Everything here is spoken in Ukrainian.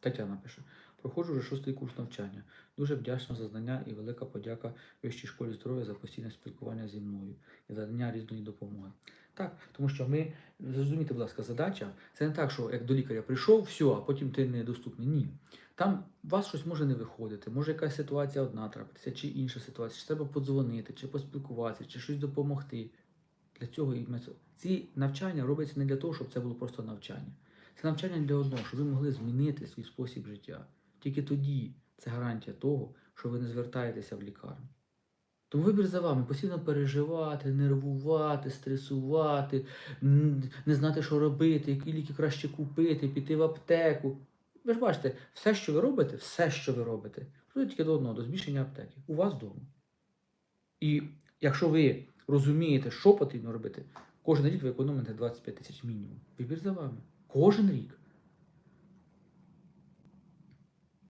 Тетяна пише. Проходжу вже шостий курс навчання. Дуже вдячна за знання і велика подяка Вищій школі здоров'я за постійне спілкування зі мною і за надання різної допомоги. Так, тому що ми зрозумійте, будь ласка, задача це не так, що як до лікаря прийшов, все, а потім ти недоступний. Ні. Там у вас щось може не виходити, може якась ситуація одна трапитися, чи інша ситуація, чи треба подзвонити, чи поспілкуватися, чи щось допомогти. Для цього і ці навчання робляться не для того, щоб це було просто навчання. Це навчання для одного, щоб ви могли змінити свій спосіб життя. Тільки тоді це гарантія того, що ви не звертаєтеся в лікарню. Тому вибір за вами постійно переживати, нервувати, стресувати, не знати, що робити, які ліки краще купити, піти в аптеку. Ви ж бачите, все, що ви робите, все, що ви робите, призводить тільки до одного, до збільшення аптеки. У вас вдома. І якщо ви розумієте, що потрібно робити, кожен рік ви економите 25 тисяч мінімум. Вибір за вами. Кожен рік.